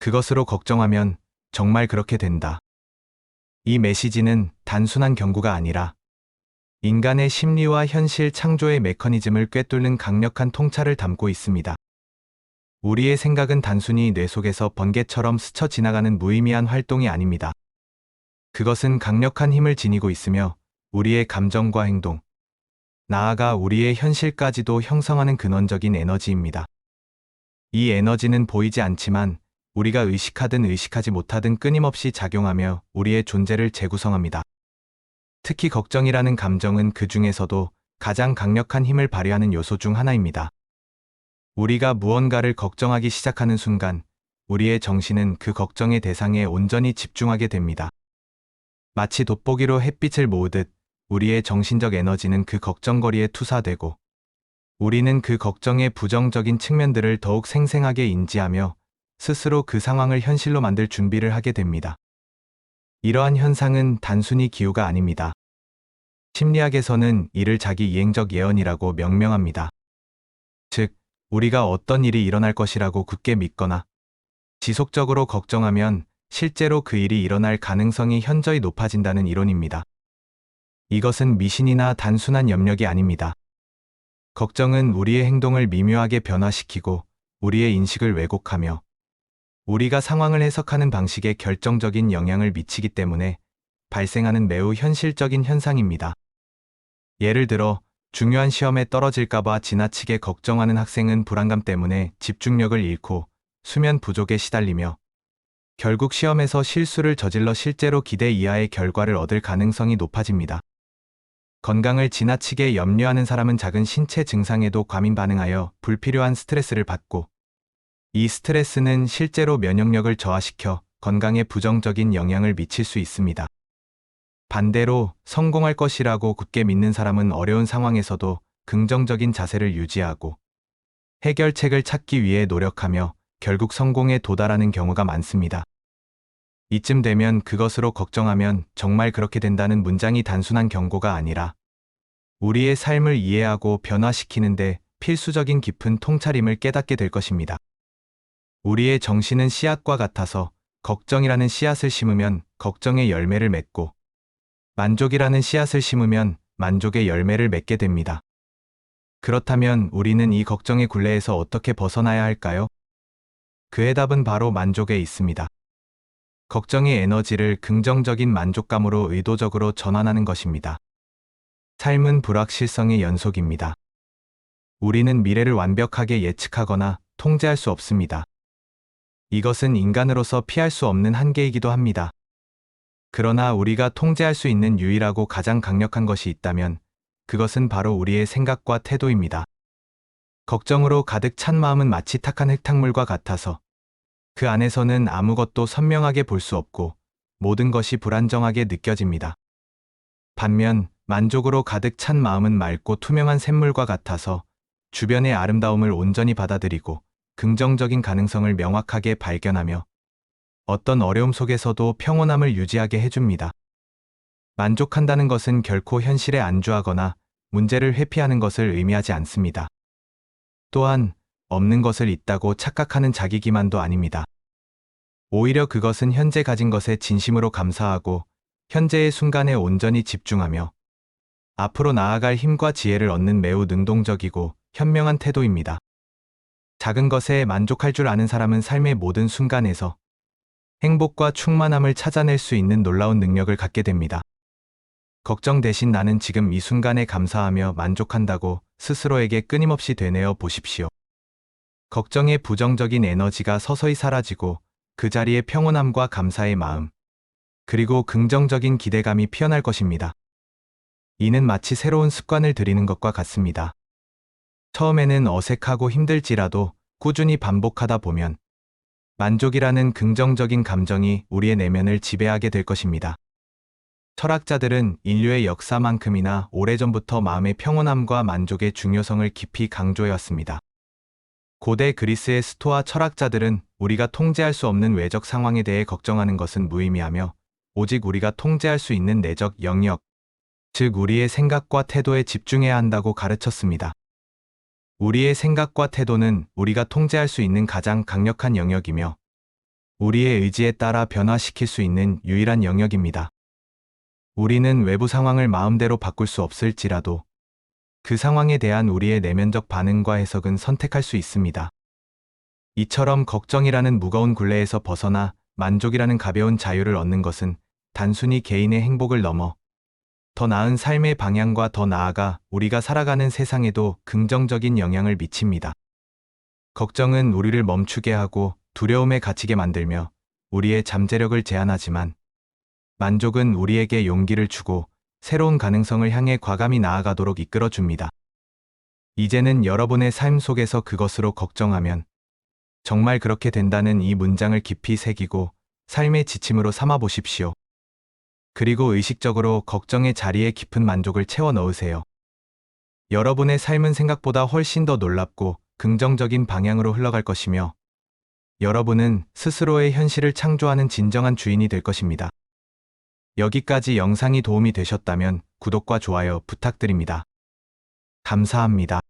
그것으로 걱정하면 정말 그렇게 된다. 이 메시지는 단순한 경고가 아니라 인간의 심리와 현실 창조의 메커니즘을 꿰뚫는 강력한 통찰을 담고 있습니다. 우리의 생각은 단순히 뇌 속에서 번개처럼 스쳐 지나가는 무의미한 활동이 아닙니다. 그것은 강력한 힘을 지니고 있으며 우리의 감정과 행동, 나아가 우리의 현실까지도 형성하는 근원적인 에너지입니다. 이 에너지는 보이지 않지만 우리가 의식하든 의식하지 못하든 끊임없이 작용하며 우리의 존재를 재구성합니다. 특히 걱정이라는 감정은 그 중에서도 가장 강력한 힘을 발휘하는 요소 중 하나입니다. 우리가 무언가를 걱정하기 시작하는 순간 우리의 정신은 그 걱정의 대상에 온전히 집중하게 됩니다. 마치 돋보기로 햇빛을 모으듯 우리의 정신적 에너지는 그 걱정거리에 투사되고 우리는 그 걱정의 부정적인 측면들을 더욱 생생하게 인지하며 스스로 그 상황을 현실로 만들 준비를 하게 됩니다. 이러한 현상은 단순히 기후가 아닙니다. 심리학에서는 이를 자기 이행적 예언이라고 명명합니다. 즉, 우리가 어떤 일이 일어날 것이라고 굳게 믿거나 지속적으로 걱정하면 실제로 그 일이 일어날 가능성이 현저히 높아진다는 이론입니다. 이것은 미신이나 단순한 염력이 아닙니다. 걱정은 우리의 행동을 미묘하게 변화시키고 우리의 인식을 왜곡하며 우리가 상황을 해석하는 방식에 결정적인 영향을 미치기 때문에 발생하는 매우 현실적인 현상입니다. 예를 들어 중요한 시험에 떨어질까봐 지나치게 걱정하는 학생은 불안감 때문에 집중력을 잃고 수면 부족에 시달리며 결국 시험에서 실수를 저질러 실제로 기대 이하의 결과를 얻을 가능성이 높아집니다. 건강을 지나치게 염려하는 사람은 작은 신체 증상에도 과민 반응하여 불필요한 스트레스를 받고 이 스트레스는 실제로 면역력을 저하시켜 건강에 부정적인 영향을 미칠 수 있습니다. 반대로 성공할 것이라고 굳게 믿는 사람은 어려운 상황에서도 긍정적인 자세를 유지하고 해결책을 찾기 위해 노력하며 결국 성공에 도달하는 경우가 많습니다. 이쯤 되면 그것으로 걱정하면 정말 그렇게 된다는 문장이 단순한 경고가 아니라 우리의 삶을 이해하고 변화시키는데 필수적인 깊은 통찰임을 깨닫게 될 것입니다. 우리의 정신은 씨앗과 같아서 걱정이라는 씨앗을 심으면 걱정의 열매를 맺고 만족이라는 씨앗을 심으면 만족의 열매를 맺게 됩니다. 그렇다면 우리는 이 걱정의 굴레에서 어떻게 벗어나야 할까요? 그의 답은 바로 만족에 있습니다. 걱정의 에너지를 긍정적인 만족감으로 의도적으로 전환하는 것입니다. 삶은 불확실성의 연속입니다. 우리는 미래를 완벽하게 예측하거나 통제할 수 없습니다. 이것은 인간으로서 피할 수 없는 한계이기도 합니다. 그러나 우리가 통제할 수 있는 유일하고 가장 강력한 것이 있다면 그것은 바로 우리의 생각과 태도입니다. 걱정으로 가득 찬 마음은 마치 탁한 흙탕물과 같아서 그 안에서는 아무것도 선명하게 볼 수 없고 모든 것이 불안정하게 느껴집니다. 반면 만족으로 가득 찬 마음은 맑고 투명한 샘물과 같아서 주변의 아름다움을 온전히 받아들이고 긍정적인 가능성을 명확하게 발견하며 어떤 어려움 속에서도 평온함을 유지하게 해줍니다. 만족한다는 것은 결코 현실에 안주하거나 문제를 회피하는 것을 의미하지 않습니다. 또한 없는 것을 있다고 착각하는 자기 기만도 아닙니다. 오히려 그것은 현재 가진 것에 진심으로 감사하고 현재의 순간에 온전히 집중하며 앞으로 나아갈 힘과 지혜를 얻는 매우 능동적이고 현명한 태도입니다. 작은 것에 만족할 줄 아는 사람은 삶의 모든 순간에서 행복과 충만함을 찾아낼 수 있는 놀라운 능력을 갖게 됩니다. 걱정 대신 나는 지금 이 순간에 감사하며 만족한다고 스스로에게 끊임없이 되뇌어 보십시오. 걱정의 부정적인 에너지가 서서히 사라지고 그 자리에 평온함과 감사의 마음, 그리고 긍정적인 기대감이 피어날 것입니다. 이는 마치 새로운 습관을 들이는 것과 같습니다. 처음에는 어색하고 힘들지라도 꾸준히 반복하다 보면 만족이라는 긍정적인 감정이 우리의 내면을 지배하게 될 것입니다. 철학자들은 인류의 역사만큼이나 오래전부터 마음의 평온함과 만족의 중요성을 깊이 강조해왔습니다. 고대 그리스의 스토아 철학자들은 우리가 통제할 수 없는 외적 상황에 대해 걱정하는 것은 무의미하며 오직 우리가 통제할 수 있는 내적 영역, 즉 우리의 생각과 태도에 집중해야 한다고 가르쳤습니다. 우리의 생각과 태도는 우리가 통제할 수 있는 가장 강력한 영역이며 우리의 의지에 따라 변화시킬 수 있는 유일한 영역입니다. 우리는 외부 상황을 마음대로 바꿀 수 없을지라도 그 상황에 대한 우리의 내면적 반응과 해석은 선택할 수 있습니다. 이처럼 걱정이라는 무거운 굴레에서 벗어나 만족이라는 가벼운 자유를 얻는 것은 단순히 개인의 행복을 넘어 더 나은 삶의 방향과 더 나아가 우리가 살아가는 세상에도 긍정적인 영향을 미칩니다. 걱정은 우리를 멈추게 하고 두려움에 갇히게 만들며 우리의 잠재력을 제한하지만 만족은 우리에게 용기를 주고 새로운 가능성을 향해 과감히 나아가도록 이끌어 줍니다. 이제는 여러분의 삶 속에서 그것으로 걱정하면 정말 그렇게 된다는 이 문장을 깊이 새기고 삶의 지침으로 삼아 보십시오. 그리고 의식적으로 걱정의 자리에 깊은 만족을 채워 넣으세요. 여러분의 삶은 생각보다 훨씬 더 놀랍고 긍정적인 방향으로 흘러갈 것이며 여러분은 스스로의 현실을 창조하는 진정한 주인이 될 것입니다. 여기까지 영상이 도움이 되셨다면 구독과 좋아요 부탁드립니다. 감사합니다.